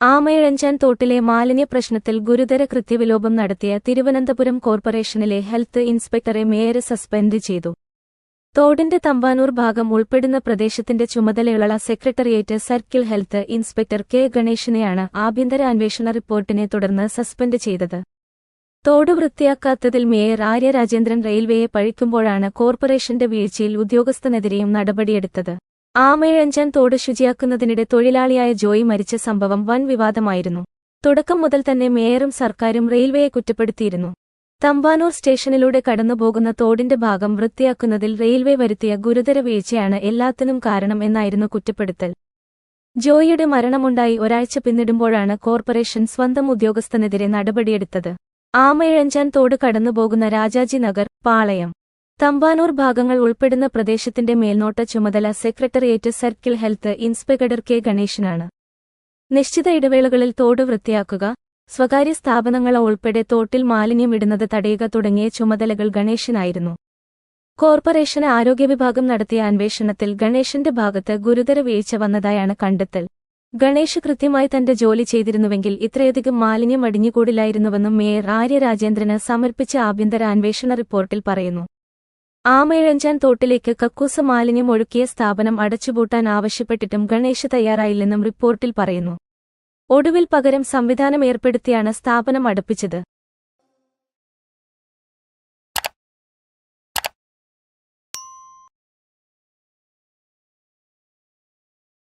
ആമയിഴഞ്ചാൻ തോട്ടിലെ മാലിന്യ പ്രശ്നത്തിൽ ഗുരുതര കൃത്യവിലോപം നടത്തിയ തിരുവനന്തപുരം കോർപ്പറേഷനിലെ ഹെൽത്ത് ഇൻസ്പെക്ടറെ മേയർ സസ്പെൻഡ് ചെയ്തു. തോടിന്റെ തമ്പാനൂർ ഭാഗം ഉൾപ്പെടുന്ന പ്രദേശത്തിന്റെ ചുമതലയുള്ള secretariat circle health inspector K ഗണേഷിനെയാണ് ആഭ്യന്തര അന്വേഷണ റിപ്പോർട്ടിനെ തുടർന്ന് സസ്പെൻഡ് ചെയ്തത്. തോട് വൃത്തിയാക്കാത്തതിൽ മേയർ ആര്യ രാജേന്ദ്രൻ റെയിൽവേയെ പഴിക്കുമ്പോഴാണ് കോർപ്പറേഷന്റെ വീഴ്ചയിൽ ഉദ്യോഗസ്ഥനെതിരെയും നടപടിയെടുത്തത്. ആമയിഴഞ്ചാൻ തോട് ശുചിയാക്കുന്നതിനിടെ തൊഴിലാളിയായ ജോയി മരിച്ച സംഭവം വൻ വിവാദമായിരുന്നു. തുടക്കം മുതൽ തന്നെ മേയറും സർക്കാരും റെയിൽവേയെ കുറ്റപ്പെടുത്തിയിരുന്നു. തമ്പാനൂർ സ്റ്റേഷനിലൂടെ കടന്നുപോകുന്ന തോടിന്റെ ഭാഗം വൃത്തിയാക്കുന്നതിൽ റെയിൽവേ വരുത്തിയ ഗുരുതര വീഴ്ചയാണ് എല്ലാത്തിനും കാരണം എന്നായിരുന്നു കുറ്റപ്പെടുത്തൽ. ജോയിയുടെ മരണമുണ്ടായി ഒരാഴ്ച പിന്നിടുമ്പോഴാണ് കോർപ്പറേഷൻ സ്വന്തം ഉദ്യോഗസ്ഥനെതിരെ നടപടിയെടുത്തത്. ആമയിഴഞ്ചാൻ തോട് കടന്നുപോകുന്ന രാജാജി നഗർ പാളയം. തമ്പാനൂർ ഭാഗങ്ങൾ ഉൾപ്പെടുന്ന പ്രദേശത്തിന്റെ മേൽനോട്ട ചുമതല secretariat circle health inspector K ഗണേശനാണ്. നിശ്ചിത ഇടവേളകളിൽ തോട് വൃത്തിയാക്കുക സ്വകാര്യ സ്ഥാപനങ്ങളോ ഉൾപ്പെടെ തോട്ടിൽ മാലിന്യം ഇടുന്നത് തടയുക തുടങ്ങിയ ചുമതലകൾ ഗണേശനായിരുന്നു. കോർപ്പറേഷന് ആരോഗ്യവിഭാഗം നടത്തിയ അന്വേഷണത്തിൽ ഗണേശന്റെ ഭാഗത്ത് ഗുരുതര വീഴ്ച വന്നതായാണ് കണ്ടെത്തൽ. ഗണേഷ് കൃത്യമായി തന്റെ ജോലി ചെയ്തിരുന്നുവെങ്കിൽ ഇത്രയധികം മാലിന്യം അടിഞ്ഞുകൂടില്ലായിരുന്നുവെന്നും മേയർ ആര്യ രാജേന്ദ്രന് സമർപ്പിച്ച ആഭ്യന്തര അന്വേഷണ റിപ്പോർട്ടിൽ പറയുന്നു. ആമയിഴഞ്ചാൻ തോട്ടിലേക്ക് കക്കൂസ മാലിന്യം ഒഴുക്കിയ സ്ഥാപനം അടച്ചുപൂട്ടാൻ ആവശ്യപ്പെട്ടിട്ടും ഗണേഷ് തയ്യാറായില്ലെന്നും റിപ്പോർട്ടിൽ പറയുന്നു. ഒടുവിൽ പകരം സംവിധാനം ഏർപ്പെടുത്തിയാണ് സ്ഥാപനം അടുപ്പിച്ചത്.